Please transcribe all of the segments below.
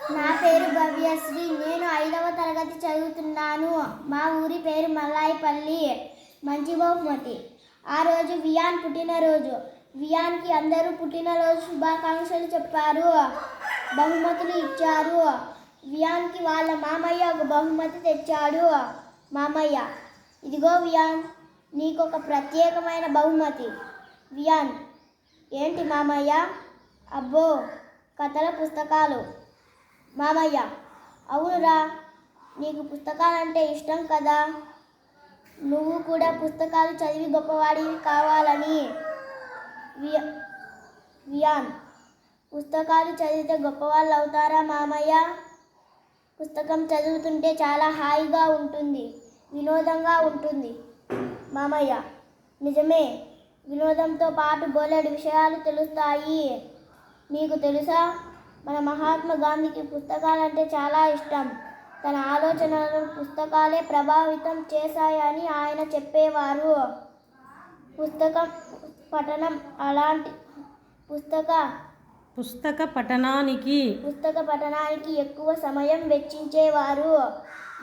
నా పేరు భవ్యశ్రీ నేను ఐదవ తరగతి చదువుతున్నాను. మా ఊరి పేరు మల్లాయిపల్లి. మంచి బహుమతి. ఆ రోజు వియాన్ పుట్టినరోజు. వియాన్కి అందరూ పుట్టినరోజు శుభాకాంక్షలు చెప్పారు. బహుమతులు ఇచ్చారు. వియాన్కి వాళ్ళ మామయ్య ఒక బహుమతి తెచ్చాడు. మామయ్య ఇదిగో వియాన్ నీకు ఒక ప్రత్యేకమైన బహుమతి. వియాన్ ఏంటి మామయ్య? అబ్బో కథల పుస్తకాలు. మామయ్య అవునురా నీకు పుస్తకాలంటే ఇష్టం కదా? నువ్వు కూడా పుస్తకాలు చదివి గొప్పవాడివి కావాలని వియాన్. పుస్తకాలు చదివితే గొప్పవాళ్ళు అవుతారా మామయ్య? పుస్తకం చదువుతుంటే చాలా హాయిగా ఉంటుంది వినోదంగా ఉంటుంది. మామయ్య నిజమే వినోదంతో పాటు బోలెడు విషయాలు తెలుస్తాయి. నీకు తెలుసా? మన మహాత్మా గాంధీకి పుస్తకాలంటే చాలా ఇష్టం. తన ఆలోచనలను పుస్తకాలే ప్రభావితం చేశాయని ఆయన చెప్పేవారు. పుస్తకం పఠనం అలాంటి పుస్తక పుస్తక పఠనానికి పుస్తక పఠనానికి ఎక్కువ సమయం వెచ్చించేవారు.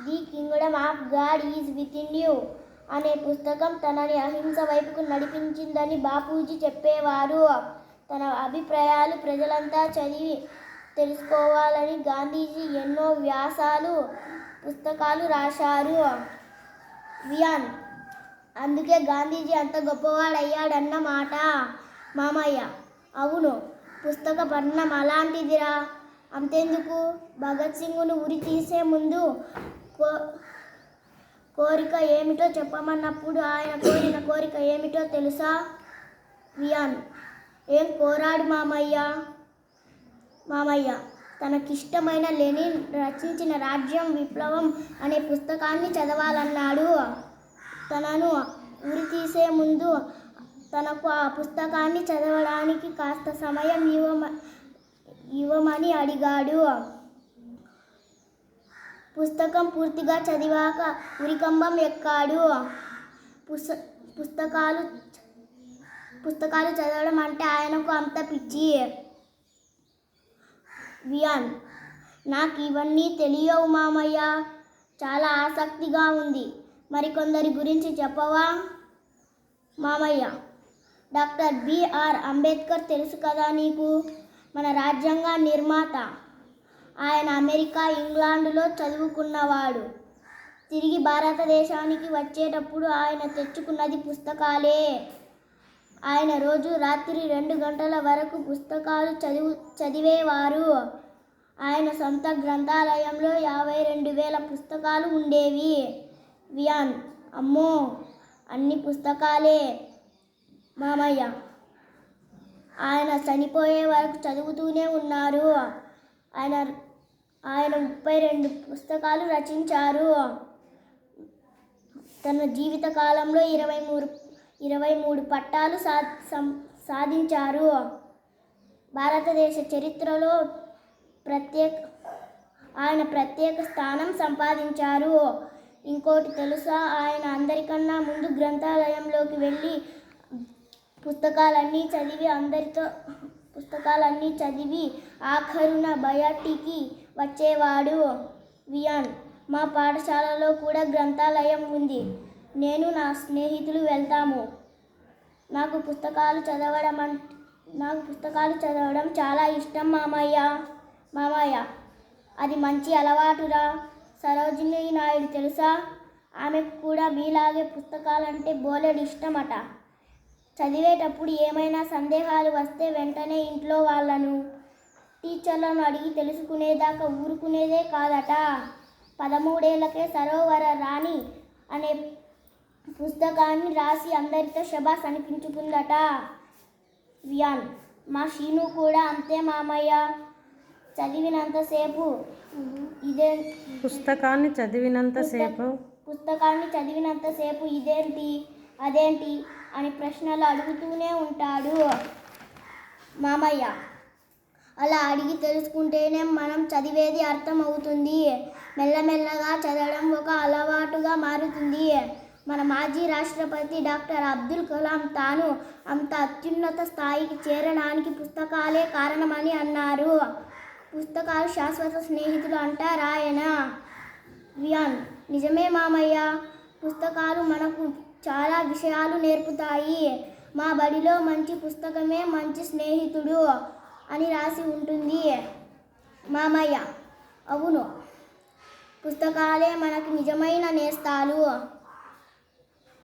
The kingdom of God is within you అనే పుస్తకం తనని అహింస వైపుకు నడిపించిందని బాపూజీ చెప్పేవారు. తన అభిప్రాయాలు ప్రజలంతా చదివి తెలుసుకోవాలని గాంధీజీ ఎన్నో వ్యాసాలు పుస్తకాలు రాశారు. వియాన్. అందుకే గాంధీజీ అంత గొప్పవాడయ్యాడన్న మాట. మామయ్య. అవును. పుస్తక పఠనం అలాంటిదిరా. అంతెందుకు? భగత్ సింగ్ను ఉరి తీసే ముందు కో కోరిక ఏమిటో చెప్పమన్నప్పుడు ఆయన కోరిన కోరిక ఏమిటో తెలుసా? వియాన్. ఏం కోరాడు మామయ్య? మామయ్య తనకిష్టమైన లెనిన్ రచించిన రాజ్యం విప్లవం అనే పుస్తకాన్ని చదవాలన్నాడు. తనను ఉరి తీసే ముందు తనకు ఆ పుస్తకాన్ని చదవడానికి కాస్త సమయం ఇవ్వమ ఇవ్వమని అడిగాడు. పుస్తకం పూర్తిగా చదివాక ఉరికంబం ఎక్కాడు. పుస్త పుస్తకాలు పుస్తకాలు చదవడం అంటే ఆయనకు అంత పిచ్చి. వియాన్. నాకు ఇవన్నీ తెలియవు మామయ్య. చాలా ఆసక్తిగా ఉంది. మరికొందరి గురించి చెప్పవా? మామయ్య డాక్టర్ బిఆర్ అంబేద్కర్ తెలుసు కదా నీకు? మన రాజ్యాంగ నిర్మాత. ఆయన అమెరికా ఇంగ్లాండ్లో చదువుకున్నవాడు. తిరిగి భారతదేశానికి వచ్చేటప్పుడు ఆయన తెచ్చుకున్నది పుస్తకాలే. ఆయన రోజు రాత్రి రెండు గంటల వరకు పుస్తకాలు చదువు చదివేవారు. ఆయన సొంత గ్రంథాలయంలో యాభై రెండు వేల పుస్తకాలు ఉండేవి. వియాన్ అమ్మో అన్ని పుస్తకాలే. మామయ్య ఆయన చనిపోయే వరకు చదువుతూనే ఉన్నారు. ఆయన ఆయన ముప్పై రెండు పుస్తకాలు రచించారు. తన జీవిత కాలంలో ఇరవై మూడు ఇరవై మూడు పట్టాలు సా సం- సాధించారు. భారతదేశ చరిత్రలో ప్రత్యేక ఆయన ప్రత్యేక స్థానం సంపాదించారు. ఇంకోటి తెలుసా? ఆయన అందరికన్నా ముందు గ్రంథాలయంలోకి వెళ్ళి పుస్తకాలన్నీ చదివి అందరితో పుస్తకాలన్నీ చదివి ఆఖరున బయటికి వచ్చేవాడు వియాన్. మా పాఠశాలలో కూడా గ్రంథాలయం ఉంది. నేను నా స్నేహితులు వెళ్తాము. నాకు పుస్తకాలు చదవడం అం నాకు పుస్తకాలు చదవడం చాలా ఇష్టం మామయ్య మామయ్య. అది మంచి అలవాటురా. సరోజిని నాయుడు తెలుసా? ఆమెకు కూడా మీలాగే పుస్తకాలంటే బోలెడు ఇష్టమట. చదివేటప్పుడు ఏమైనా సందేహాలు వస్తే వెంటనే ఇంట్లో వాళ్ళను టీచర్లను అడిగి తెలుసుకునేదాకా ఊరుకునేదే కాదట. పదమూడేళ్ళకే సరోవర రాణి అనే పుస్తకాన్ని రాసి అందరితో శబాస్ అనిపించుకుందట. వియాన్ మా షీను కూడా అంతే మామయ్య. చదివినంతసేపు ఇదే పుస్తకాన్ని చదివినంతసేపు పుస్తకాన్ని చదివినంతసేపు ఇదేంటి అదేంటి అని ప్రశ్నలు అడుగుతూనే ఉంటాడు మామయ్య. అలా అడిగి తెలుసుకుంటేనే మనం చదివేది అర్థం అవుతుంది మెల్లమెల్లగా చదవడం ఒక అలవాటుగా మారుతుంది. మన మాజీ రాష్ట్రపతి డాక్టర్ అబ్దుల్ కలాం తాను అంత అత్యున్నత స్థాయికి చేరడానికి పుస్తకాలే కారణమని అన్నారు. పుస్తకాలు శాశ్వత స్నేహితులు అంటారా ఆయన? వియాన్ నిజమే మామయ్య. పుస్తకాలు మనకు చాలా విషయాలు నేర్పుతాయి. మా బడిలో మంచి పుస్తకమే మంచి స్నేహితుడు అని రాసి ఉంటుంది. మామయ్య అవును. పుస్తకాలే మనకి నిజమైన నేస్తాలు.